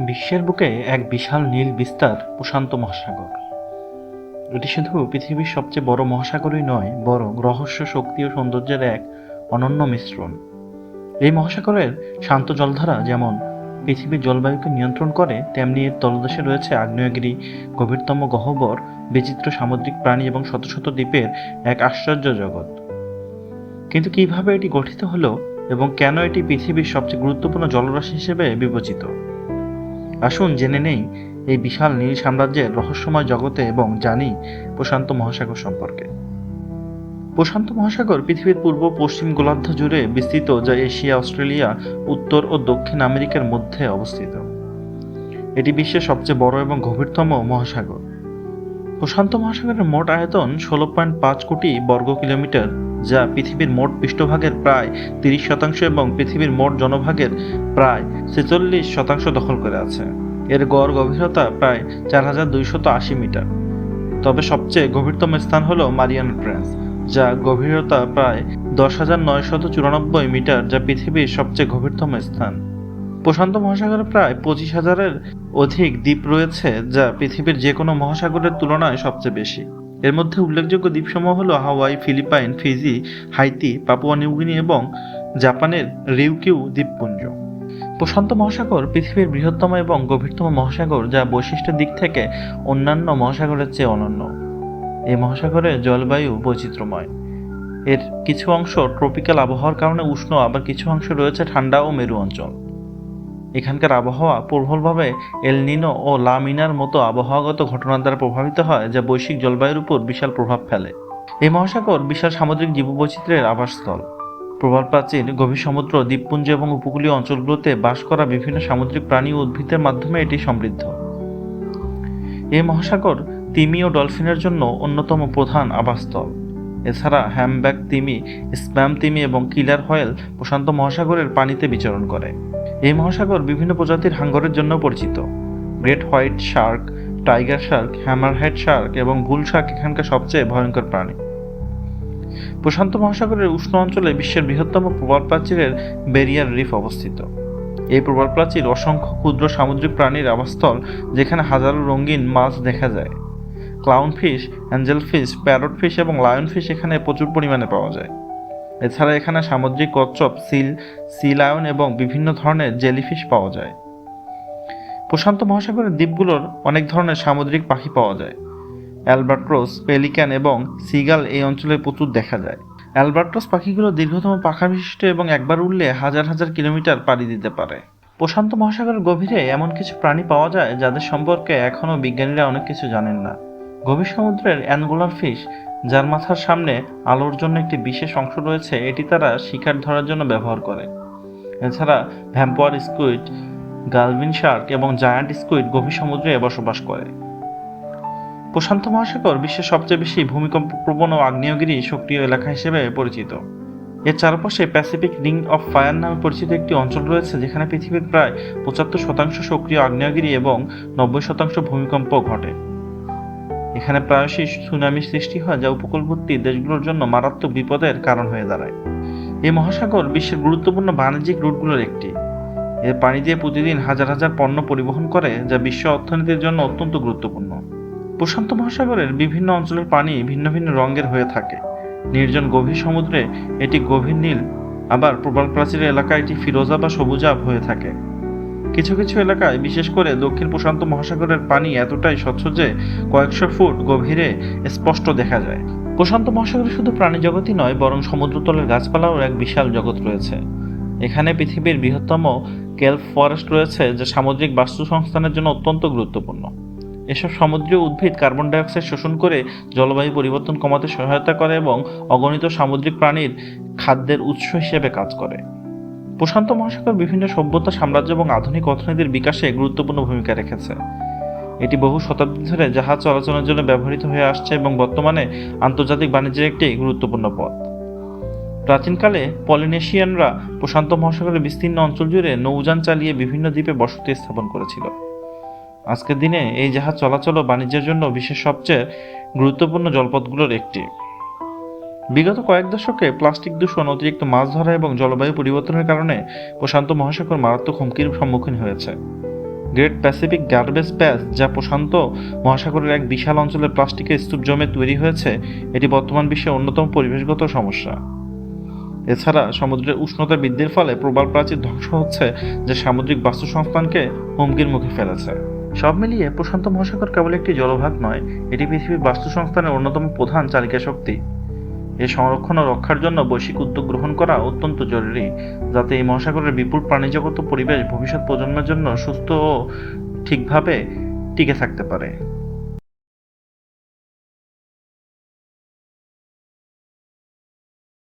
বিশ্বের বুকে এক বিশাল নীল বিস্তার প্রশান্ত মহাসাগর। এটি শুধু পৃথিবীর সবচেয়ে বড় মহাসাগরই নয়, বরং রহস্য, শক্তি ও সৌন্দর্যের এক অনন্য মিশ্রণ। এই মহাসাগরের শান্ত জলধারা যেমন পৃথিবীর জলবায়ুকে নিয়ন্ত্রণ করে, তেমনি এর তলদেশে রয়েছে আগ্নেয়গিরি, গভীরতম গহ্বর, বিচিত্র সামুদ্রিক প্রাণী এবং শত শত দ্বীপের এক আশ্চর্য জগৎ। কিন্তু কীভাবে এটি গঠিত হলো এবং কেন এটি পৃথিবীর সবচেয়ে গুরুত্বপূর্ণ জলরাশি হিসেবে বিবেচিত? আসুন জেনে নেই, এই বিশাল নীল সাম্রাজ্যের রহস্যময় জগতে এবং জানি প্রশান্ত মহাসাগর সম্পর্কে। প্রশান্ত মহাসাগর পৃথিবীর পূর্ব, পশ্চিম গোলার্ধ জুড়ে বিস্তৃত, যা এশিয়া, অস্ট্রেলিয়া, উত্তর ও দক্ষিণ আমেরিকার মধ্যে অবস্থিত। এটি বিশ্বের সবচেয়ে বড় এবং গভীরতম মহাসাগর। প্রশান্ত মহাসাগরের মোট আয়তন ষোলো পয়েন্ট পাঁচ কোটি বর্গ কিলোমিটার, যা পৃথিবীর মোট পৃষ্ঠভাগের প্রায় তিরিশ শতাংশ এবং পৃথিবীর মোট জনভাগের প্রায় ছেচল্লিশ শতাংশ দখল করে আছে। এর গড় গভীরতা প্রায় চার হাজার দুইশত আশি মিটার। তবে সবচেয়ে গভীরতম স্থান হল মারিয়ান ট্রেন্স যা গভীরতা প্রায় দশ হাজার নয়শত চুরানব্বই মিটার, যা পৃথিবীর সবচেয়ে গভীরতম স্থান। প্রশান্ত মহাসাগরে প্রায় পঁচিশ হাজারের অধিক দ্বীপ রয়েছে, যা পৃথিবীর যে কোনো মহাসাগরের তুলনায় সবচেয়ে বেশি। এর মধ্যে উল্লেখযোগ্য দ্বীপসমূহ হল Hawaii, Philippines, Fiji, Haiti, Papua New Guinea এবং জাপানের রিউকিউ দ্বীপপুঞ্জ। প্রশান্ত মহাসাগর পৃথিবীর বৃহত্তম এবং গভীরতম মহাসাগর, যা বৈশিষ্ট্যের দিক থেকে অন্যান্য মহাসাগরের চেয়ে অনন্য। এই মহাসাগরের জলবায়ু বৈচিত্র্যময়। এর কিছু অংশ ট্রপিক্যাল আবহাওয়ার কারণে উষ্ণ, আবার কিছু অংশ রয়েছে ঠান্ডা ও মেরু অঞ্চল। এখানকার আবহাওয়া প্রবলভাবে এলনিনো ও লামিনার মতো আবহাওয়াগত ঘটনার দ্বারা প্রভাবিত হয়, যা বৈশ্বিক জলবায়ুর উপর বিশাল প্রভাব ফেলে। এই মহাসাগর বিশাল সামুদ্রিক জীববৈচিত্র্যের আবাসস্থল। প্রবাল প্রাচীর, গভীর সমুদ্র, দ্বীপপুঞ্জ এবং উপকূলীয় অঞ্চলগুলোতে বাস করা বিভিন্ন সামুদ্রিক প্রাণী ও উদ্ভিদের মাধ্যমে এটি সমৃদ্ধ। এই মহাসাগর তিমি ও ডলফিনের জন্য অন্যতম প্রধান আবাসস্থল। এছাড়া হ্যামব্যাক তিমি, স্প্যাম তিমি এবং কিলার হয়েল প্রশান্ত মহাসাগরের পানিতে বিচরণ করে। এই মহাসাগর বিভিন্ন প্রজাতির হাঙ্গরের জন্য পরিচিত। Great white shark tiger shark hammerhead shark এবং বুল শার্ক এখানকার সবচেয়ে ভয়ঙ্কর প্রাণী। প্রশান্ত মহাসাগরের উষ্ণ অঞ্চলে বিশ্বের বৃহত্তম প্রবাল প্রাচীরের বেরিয়ার রিফ অবস্থিত। এই প্রবাল প্রাচীর অসংখ্য ক্ষুদ্র সামুদ্রিক প্রাণীর আবাসস্থল যেখানে হাজারো রঙিন মাছ দেখা যায়। Clown fish angel fish parrot fish এবং লায়ন ফিশ এখানে প্রচুর পরিমাণে পাওয়া যায়। এছাড়া এখানে সামুদ্রিক কচ্ছপ, সিল সি লায়ন এবং বিভিন্ন ধরনের জেলিফিশ পাওয়া যায়। প্রশান্ত মহাসাগরের দ্বীপগুলোর অনেক ধরনের সামুদ্রিক পাখি পাওয়া যায়। অ্যালবার্ট্রোস পেলিক্যান এবং সিগাল এই অঞ্চলে প্রচুর দেখা যায়। অ্যালবার্ট্রোস পাখিগুলো দীর্ঘতম পাখা বিশিষ্ট এবং একবার উড়লে হাজার হাজার কিলোমিটার পাড়ি দিতে পারে। প্রশান্ত মহাসাগরের গভীরে এমন কিছু প্রাণী পাওয়া যায় যাদের সম্পর্কে এখনও বিজ্ঞানীরা অনেক কিছু জানেন না। গভীর সমুদ্রের অ্যানগুলার ফিশ যার মাথার সামনে আলোর জন্য একটি বিশেষ অংশ রয়েছে, এটি তারা শিকার ধরার জন্য ব্যবহার করে। এছাড়া ভ্যাম্পোয়ার স্কুইড, গালভিন শার্ক এবং জায়ান্ট স্কুইড গভীর সমুদ্রে বসবাস করে। প্রশান্ত মহাসাগর বিশ্বের সবচেয়ে বেশি ভূমিকম্প প্রবণ ও আগ্নেয়গিরি সক্রিয় এলাকা হিসেবে পরিচিত। এর চারপাশে প্যাসিফিক রিং অফ ফায়ার নামে পরিচিত একটি অঞ্চল রয়েছে, যেখানে পৃথিবীর প্রায় পঁচাত্তর শতাংশ সক্রিয় আগ্নেয়গিরি এবং নব্বই শতাংশ ভূমিকম্প ঘটে। এখানে প্রায়শই সুনামি সৃষ্টি হয় যা উপকূলবর্তী দেশগুলোর জন্য মারাত্মক বিপদের কারণ হয়ে দাঁড়ায়। এই মহাসাগর বিশ্বের গুরুত্বপূর্ণ বাণিজ্যিক রুটগুলোর একটি। এর পানি দিয়ে প্রতিদিন হাজার হাজার পণ্য পরিবহন করে, যা বিশ্ব অর্থনীতির জন্য অত্যন্ত গুরুত্বপূর্ণ। প্রশান্ত মহাসাগরের বিভিন্ন অঞ্চলের পানি ভিন্ন ভিন্ন রঙের হয়ে থাকে। নির্জন গভীর সমুদ্রে এটি গভীর নীল, আবার প্রবাল প্রাচীরের এলাকায় এটি ফিরোজা বা সবুজাভ হয়ে থাকে। কিছু কিছু এলাকায়, বিশেষ করে দক্ষিণ প্রশান্ত মহাসাগরের পানি এতটাই স্বচ্ছ যে কয়েকশো ফুট গভীরে স্পষ্ট দেখা যায়। প্রশান্ত মহাসাগরে শুধু প্রাণী জগতই নয়, বরং সমুদ্রতলের গাছপালাও এক বিশাল জগৎ রয়েছে। এখানে পৃথিবীর বৃহত্তম কেলফ ফরেস্ট রয়েছে, যা সামুদ্রিক বাস্তু সংস্থানের জন্য অত্যন্ত গুরুত্বপূর্ণ। এসব সামুদ্রিক উদ্ভিদ কার্বন ডাইঅক্সাইড শোষণ করে জলবায়ু পরিবর্তন কমাতে সহায়তা করে এবং অগণিত সামুদ্রিক প্রাণীর খাদ্যের উৎস হিসেবে কাজ করে। প্রশান্ত মহাসাগর বিভিন্ন সভ্যতা, সাম্রাজ্য এবং আধুনিক অর্থনীতির বিকাশে গুরুত্বপূর্ণ ভূমিকা রেখেছে। এটি বহু শতাব্দী ধরে জাহাজ চলাচলের জন্য ব্যবহৃত হয়ে আসছে এবং বর্তমানে আন্তর্জাতিক বাণিজ্যের একটি গুরুত্বপূর্ণ পথ। প্রাচীনকালে পলিনেশিয়ানরা প্রশান্ত মহাসাগরের বিস্তীর্ণ অঞ্চল জুড়ে নৌযান চালিয়ে বিভিন্ন দ্বীপে বসতি স্থাপন করেছিল। আজকের দিনে এই জাহাজ চলাচল ও বাণিজ্যের জন্য বিশ্বের সবচেয়ে গুরুত্বপূর্ণ জলপথগুলোর একটি। বিগত কয়েক দশকে প্লাস্টিক দূষণ অতিরিক্ত মাছ ধরা এবং জলবায়ু পরিবর্তনের কারণে প্রশান্ত মহাসাগর মারাত্মক হুমকির সম্মুখীন হয়েছে। গ্রেট প্যাসিফিক গার্বেজ প্যাচ যা প্রশান্ত মহাসাগরের এক বিশাল অঞ্চলে প্লাস্টিকের স্তূপ জমে তৈরি হয়েছে, এটি বর্তমান বিশ্বের অন্যতম পরিবেশগত সমস্যা। এছাড়া সমুদ্রের উষ্ণতা বৃদ্ধির ফলে প্রবাল প্রাচীর ধ্বংস হচ্ছে, যা সামুদ্রিক বাস্তুসংস্থানকে হুমকির মুখে ফেলেছে। সব মিলিয়ে প্রশান্ত মহাসাগর কেবল একটি জলভাগ নয়, এটি পৃথিবীর বাস্তুসংস্থানের অন্যতম প্রধান চালিকা শক্তি এর সংরক্ষণ ও রক্ষার জন্য বৈশ্বিক উদ্যোগ গ্রহণ করা অত্যন্ত জরুরি, যাতে এই মহাসাগরের বিপুল প্রাণীজগত পরিবেশ ভবিষ্যৎ প্রজন্মের জন্য সুস্থ ও ঠিকভাবে টিকে থাকতে পারে।